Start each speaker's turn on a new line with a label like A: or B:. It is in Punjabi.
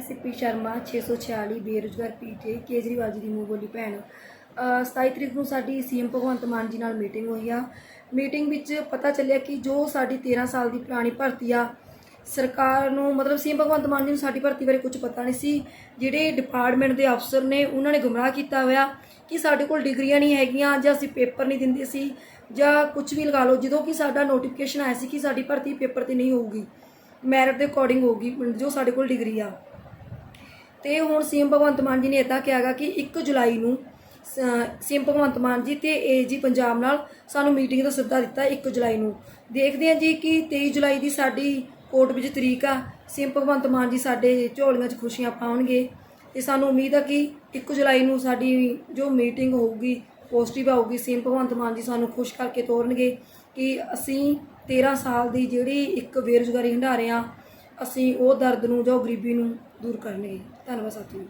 A: ਮੈਂ ਸਿੱਪੀ ਸ਼ਰਮਾ 646 ਬੇਰੁਜ਼ਗਾਰ ਪੀਟੇ ਕੇਜਰੀਵਾਲ ਜੀ ਦੀ ਮੂੰਹ ਬੋਲੀ ਭੈਣ। ਅ, 27 ਤਰੀਕ ਨੂੰ ਸਾਡੀ ਸੀਐਮ ਭਗਵੰਤ ਮਾਨ ਜੀ ਨਾਲ ਮੀਟਿੰਗ ਹੋਈ ਆ। ਮੀਟਿੰਗ ਵਿੱਚ ਪਤਾ ਚੱਲਿਆ ਕਿ ਜੋ ਸਾਡੀ 13 ਸਾਲ ਦੀ ਪੁਰਾਣੀ ਭਰਤੀ ਆ ਸਰਕਾਰ ਨੂੰ ਮਤਲਬ ਸੀਐਮ ਭਗਵੰਤ ਮਾਨ ਜੀ ਨੂੰ ਸਾਡੀ ਭਰਤੀ ਬਾਰੇ ਕੁਝ ਪਤਾ ਨਹੀਂ ਸੀ। ਜਿਹੜੇ ਡਿਪਾਰਟਮੈਂਟ ਦੇ ਅਫਸਰ ਨੇ ਉਹਨਾਂ ਨੇ ਗੁੰਮਰਾਹ ਕੀਤਾ ਹੋਇਆ ਕਿ ਸਾਡੇ ਕੋਲ ਡਿਗਰੀਆਂ ਨਹੀਂ ਹੈਗੀਆਂ ਜਾਂ ਅਸੀਂ ਪੇਪਰ ਨਹੀਂ ਦਿੰਦੇ ਸੀ ਜਾਂ ਕੁਝ ਵੀ ਲਗਾ ਲਓ। ਜਦੋਂ ਕਿ ਸਾਡਾ ਨੋਟੀਫਿਕੇਸ਼ਨ ਆਇਆ ਸੀ ਕਿ ਸਾਡੀ ਭਰਤੀ ਪੇਪਰ ਤੇ ਨਹੀਂ ਹੋਊਗੀ ਮੈਰਿਟ ਦੇ ਅਕੋਰਡਿੰਗ ਹੋਊਗੀ ਜੋ ਸਾਡੇ ਕੋਲ ਡਿਗਰੀ ਆ। ਤੇ ਹੁਣ ਸੀਐਮ ਭਗਵੰਤ ਮਾਨ ਜੀ ਨੇ ਇਦਾਂ ਕਿਹਾਗਾ ਕਿ 1 ਜੁਲਾਈ ਨੂੰ ਸੀਐਮ ਭਗਵੰਤ ਮਾਨ ਜੀ ਤੇ ਏਜੀ ਪੰਜਾਬ ਨਾਲ ਸਾਨੂੰ ਮੀਟਿੰਗ ਦਾ ਸੱਦਾ ਦਿੱਤਾ 1 ਜੁਲਾਈ ਨੂੰ। ਦੇਖਦੇ ਹਾਂ ਜੀ ਕਿ 23 ਜੁਲਾਈ ਦੀ ਸਾਡੀ ਕੋਰਟ ਵਿੱਚ ਤਰੀਕ ਆ। ਸੀਐਮ ਭਗਵੰਤ ਮਾਨ ਜੀ ਸਾਡੇ ਝੋਲੀਆਂ 'ਚ ਖੁਸ਼ੀਆਂ ਪਾਉਣਗੇ ਤੇ ਸਾਨੂੰ ਉਮੀਦ ਆ ਕਿ 1 ਜੁਲਾਈ ਨੂੰ ਸਾਡੀ ਜੋ ਮੀਟਿੰਗ ਹੋਊਗੀ, ਪੋਜ਼ਿਟਿਵ ਆਊਗੀ, ਸੀਐਮ ਭਗਵੰਤ ਮਾਨ ਜੀ ਸਾਨੂੰ ਖੁਸ਼ ਕਰਕੇ ਤੋਰਨਗੇ ਕਿ ਅਸੀਂ 13 ਸਾਲ ਦੀ ਜਿਹੜੀ ਇੱਕ ਬੇਰੁਜ਼ਗਾਰੀ ਹੰਢਾ ਰਹੇ ਅਸੀਂ ਉਹ ਦਰਦ ਨੂੰ ਜੋ ਗਰੀਬੀ ਨੂੰ ਦੂਰ ਕਰਨਗੇ ਧੰਨਵਾਦ ਸਾਥੀਓ।